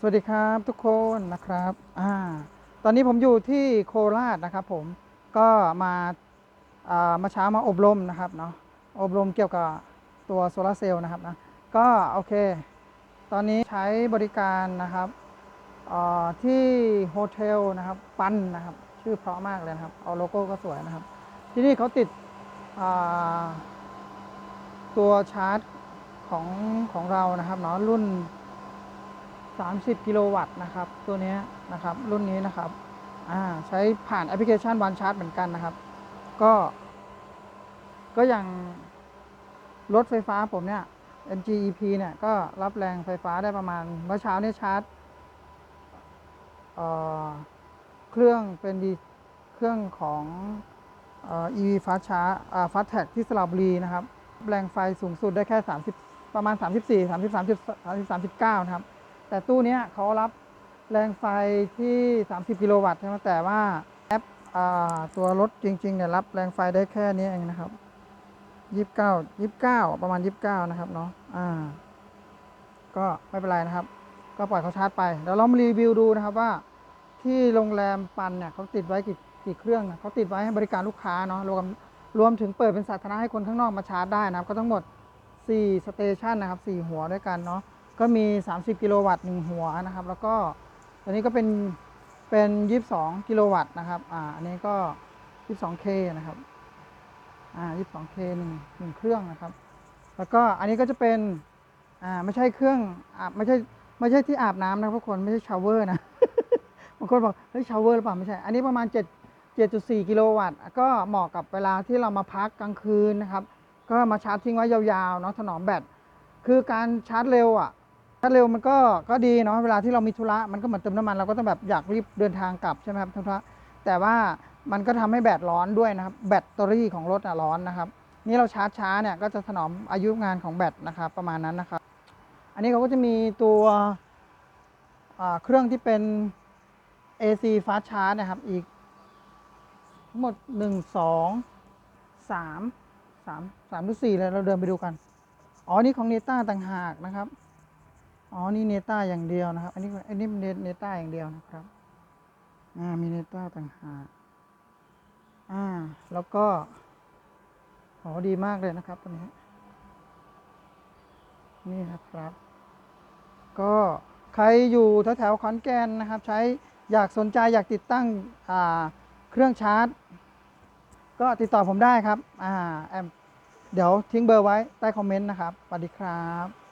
สวัสดีครับทุกคนนะครับอ่าตอนนี้ผมอยู่ที่โคราชนะครับผมก็มาอ่ามาเช้ามาอบรมนะครับเนาะอบรมเกี่ยวกับตัวโซลาร์เซลล์นะครับนะก็โอเค ตอนนี้ใช้บริการนะครับที่โฮเทลนะครับปันนะครับ ชื่อเพราะมากเลยนะครับ เอาโลโก้ก็สวยนะครับ ที่นี่เขาติดตัวชาร์จของของเรานะครับเนาะรุ่น 30 กิโลวัตต์นะครับ ตัวนี้นะครับ รุ่นนี้นะครับใช้ผ่านแอปพลิเคชันวันชาร์จเหมือนกันนะครับ ก็ ก็อย่างรถไฟฟ้าผมเนี่ย NGEP เนี่ย ก็รับแรงไฟฟ้าได้ประมาณ เมื่อเช้าเนี่ยชาร์จเเครื่องเป็นดีเครื่องของเอ่อ EV Fast Charge อ่า Fast Tag ที่สระบุรีนะครับ แรงไฟสูงสุดได้แค่ 30 ประมาณ 34 30 30 39 นะครับ แต่ตู้นี้เขารับแรงไฟที่ 30 กิโลวัตต์ใช่ไหมแต่ว่าแอปอตัวรถจริงๆเนี่ยรับแรงไฟได้แค่นี้เองนะครับ29 29ประมาณ29นะครับเนาะอ่า ก็ไม่เป็นไรนะครับ ก็ปล่อยเขาชาร์จไปเดี๋ยวเรามารีวิวดูนะครับว่า ที่โรงแรมปันเนี่ยเขาติดไว้กี่กี่เครื่องนะเขาติดไว้ให้บริการลูกค้าเนาะรวมรวมถึงเปิดเป็นสาธารณะให้คนข้างนอกมาชาร์จได้นะครับ ก็ทั้งหมด4สเตชันนะครับ4หัวด้วยกันเนาะ ก็มี 30 กิโลวัตต์1หัวนะครับ แล้วก็ตัวนี้ก็เป็นเป็น 22 กิโลวัตต์นะครับอ่าอันนี้ก็ 22K นะครับอ่า 22K หนึ่งหนึ่งเครื่องนะครับ แล้วก็อันนี้ก็จะเป็นอ่าไม่ใช่เครื่องอาบไม่ใช่ไม่ใช่ที่อาบน้ำนะทุกคนไม่ใช่ชาวเวอร์นะบางคนบอกเฮ้ยชาวเวอร์หรือเปล่าไม่ใช่ อันนี้ประมาณ 7 7.4 กิโลวัตต์ก็เหมาะกับเวลาที่เรามาพักกลางคืนนะครับ ก็มาชาร์จทิ้งไว้ยาวๆเนาะถนอมแบตคือการชาร์จเร็วอะ ชาเร็วมันก็ก็ดีเนาะเวลาที่เรามีธุระมันก็เหมือนเติมน้ำมันเราก็ต้องแบบอยากรีบเดินทางกลับใช่ไหมครับทุกท่านแต่ว่ามันก็ทำให้แบตร้อนด้วยนะครับ แบตเตอรี่ของรถอะร้อนนะครับ นี่เราชาร์จช้าเนี่ยก็จะถนอมอายุงานของแบตนะครับประมาณนั้นนะครับ อันนี้เขาก็จะมีตัวเครื่องที่เป็น AC fast charge นะครับอีกทั้งหมด 1 2 3 3 3หรือ4เลยเราเดินไปดูกัน อ๋อนี่ของเนต้าต่างหากนะครับ อ๋อ นี่เนต้าอย่างเดียวนะครับ อันนี้อันนี้เนต้าอย่างเดียวนะครับ อ่า มีเนต้าต่างหาก อ่า แล้วก็อ๋อดีมากเลยนะครับตัวนี้ นี่นะครับ ก็ใครอยู่แถวๆขอนแก่นนะครับ ใช้อยากสนใจอยากติดตั้ง อ่า เครื่องชาร์จ ก็ติดต่อผมได้ครับ อ่าแอมเดี๋ยวทิ้งเบอร์ไว้ใต้คอมเมนต์นะครับ สวัสดีครับ